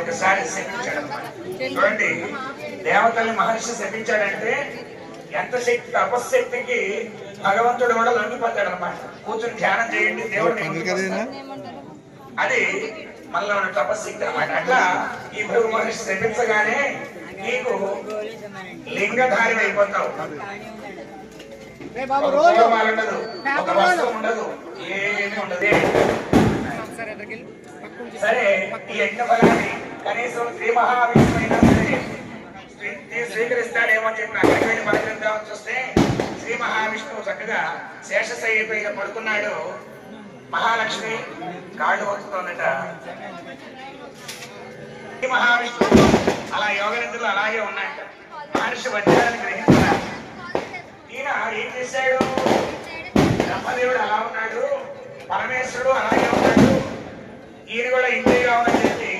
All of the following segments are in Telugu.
ఒకసారి శపించాడు చూడండి దేవతల్ని మహర్షి శపించాడంటే ఎంత శక్తి తపశక్తికి భగవంతుడు కూడా లొంగిపోతాడు అనమాట కూర్చుని ధ్యానం చేయండి వస్తాడు. అది మనలో ఉన్న తపశక్తి అన్నమాట. అట్లా ఈ భృగు మహర్షి శపించగానే నీకు లింగధారి అయిపోతావు. ఒక వస్త్రం ఉండదు ఏమీ ఉండదు. సరే ఈ యజ్ఞ ఫలాన్ని కనీసం శ్రీ మహావిష్ణువు అయినా సరే స్వీకరిస్తాడేమో అని చెప్పి అక్కడికి వెళ్ళి పలకరిద్దామని చూస్తే శ్రీ మహావిష్ణువు చక్కగా శేషశయ్య పైన పడుకున్నాడు. మహాలక్ష్మి కాళ్ళు వస్తుందట శ్రీ మహావిష్ణువు అలా యోగ నిధులు అలాగే ఉన్నాయట. మహర్షి వజ్రాన్ని గ్రహించారు? ఈయన ఏం చేశాడు? బ్రహ్మదేవుడు అలా ఉన్నాడు. పరమేశ్వరుడు అలాగే ఉన్నాడు. ఈయన కూడా ఇంటికి రావడం చెప్పి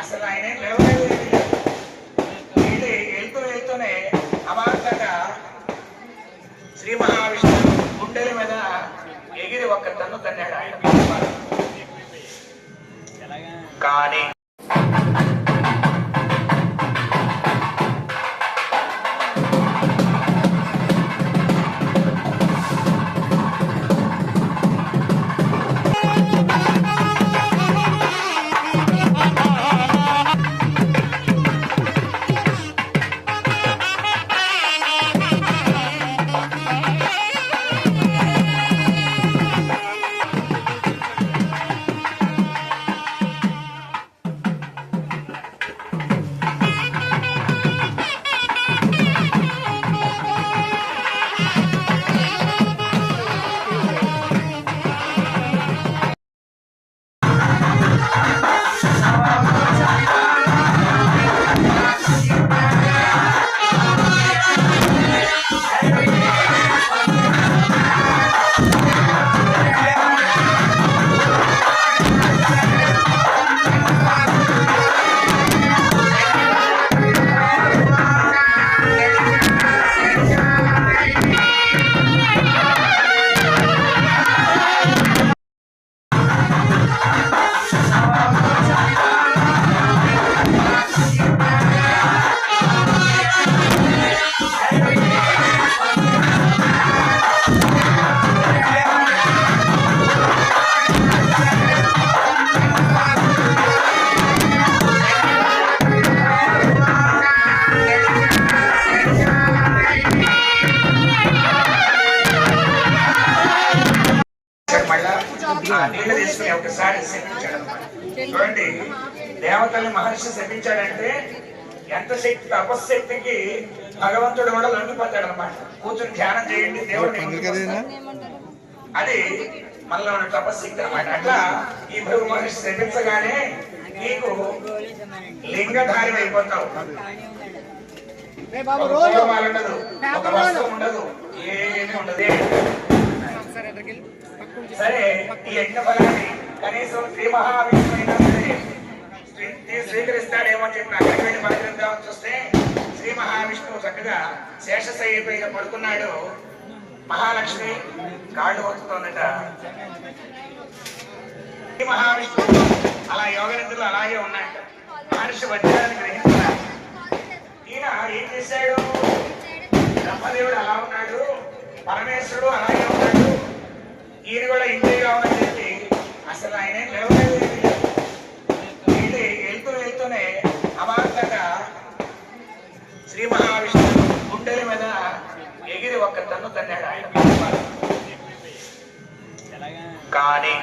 అసలు ఆయన ఏం లేవలేదు. ఏమీ వెళ్ళి వెళ్తూ వెళ్తూనే అమాంతంగా శ్రీ మహావిష్ణువు గుండెల మీద ఎగిరి ఒక్క తన్ను తన్నాడు ఆయన. కానీ తీసుకుని ఒకసారి శపించాడు. చూడండి దేవతల్ని మహర్షి శపించాడంటే ఎంత శక్తి తపశక్తికి భగవంతుడు కూడా లొంగిపోతాడు అనమాట కూర్చుని ధ్యానం చేయండి దేవుడిని. అది మనలో ఉన్న తపశక్తి అన్నమాట. అట్లా ఈ భృగు మహర్షి శపించగానే నీకు లింగధారి అయిపోతావు. ఒక ఉండదు వస్త్రం ఉండదు. సరే ఈ యజ్ఞ ఫలాన్ని కనీసం శ్రీ మహావిష్ణువు అయినా సరే స్వీ- స్వీ- స్వీకరిస్తాడేమో అని చెప్పి అక్కడికి వెళ్ళి పలకరిద్దామని చూస్తే శ్రీ మహావిష్ణువు చక్కగా శేషశయ్య పైన పడుకున్నాడు. మహాలక్ష్మి కాళ్ళు వస్తుందట శ్రీ మహావిష్ణువు అలా యోగ నిద్రలు అలాగే ఉన్నాయట. మహర్షి వజ్రాన్ని గ్రహించారు? ఈయన ఏం చేశాడు? బ్రహ్మదేవుడు అలా ఉన్నాడు. పరమేశ్వరుడు అలాగే ఉన్నాడు. ఈయన కూడా ఇంద్రియ ఉందని చెప్పి అసలు ఆయన ఏం లేవలేదు. ఏమీ వెళ్తూ వెళ్తూనే అమాంతంగా శ్రీ మహావిష్ణువు గుండెల మీద ఎగిరి ఒక్క తన్ను తన్నాడు ఆయన. కానీ